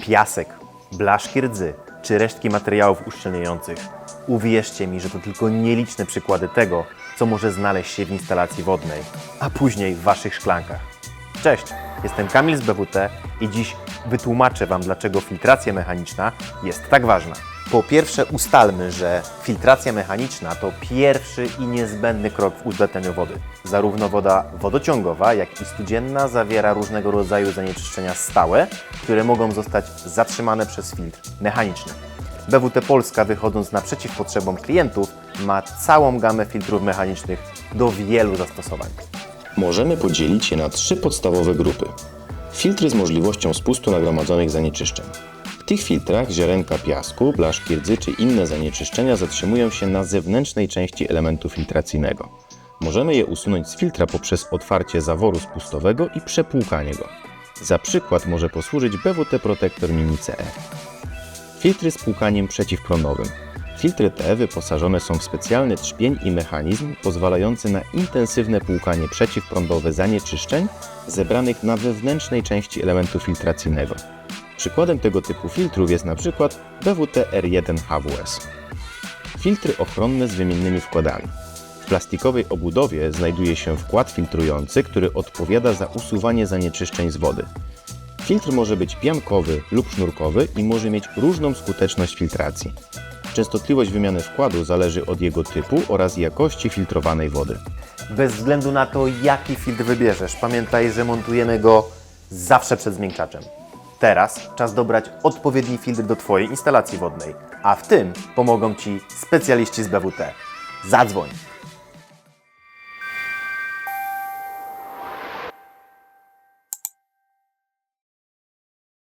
piasek, blaszki rdzy czy resztki materiałów uszczelniających. Uwierzcie mi, że to tylko nieliczne przykłady tego, co może znaleźć się w instalacji wodnej, a później w Waszych szklankach. Cześć, jestem Kamil z BWT i dziś wytłumaczę Wam, dlaczego filtracja mechaniczna jest tak ważna. Po pierwsze, ustalmy, że filtracja mechaniczna to pierwszy i niezbędny krok w uzdatnianiu wody. Zarówno woda wodociągowa, jak i studzienna zawiera różnego rodzaju zanieczyszczenia stałe, które mogą zostać zatrzymane przez filtr mechaniczny. BWT Polska, wychodząc naprzeciw potrzebom klientów, ma całą gamę filtrów mechanicznych do wielu zastosowań. Możemy podzielić je na trzy podstawowe grupy. Filtry z możliwością spustu nagromadzonych zanieczyszczeń. Tych filtrach ziarenka piasku, blaszki rdzy czy inne zanieczyszczenia zatrzymują się na zewnętrznej części elementu filtracyjnego. Możemy je usunąć z filtra poprzez otwarcie zaworu spustowego i przepłukanie go. Za przykład może posłużyć BWT Protector Mini CE. Filtry z płukaniem przeciwprądowym. Filtry te wyposażone są w specjalny trzpień i mechanizm pozwalający na intensywne płukanie przeciwprądowe zanieczyszczeń zebranych na wewnętrznej części elementu filtracyjnego. Przykładem tego typu filtrów jest np. BWT R1 HWS. Filtry ochronne z wymiennymi wkładami. W plastikowej obudowie znajduje się wkład filtrujący, który odpowiada za usuwanie zanieczyszczeń z wody. Filtr może być piankowy lub sznurkowy i może mieć różną skuteczność filtracji. Częstotliwość wymiany wkładu zależy od jego typu oraz jakości filtrowanej wody. Bez względu na to, jaki filtr wybierzesz, pamiętaj, że montujemy go zawsze przed zmiękczaczem. Teraz czas dobrać odpowiedni filtr do Twojej instalacji wodnej, a w tym pomogą Ci specjaliści z BWT. Zadzwoń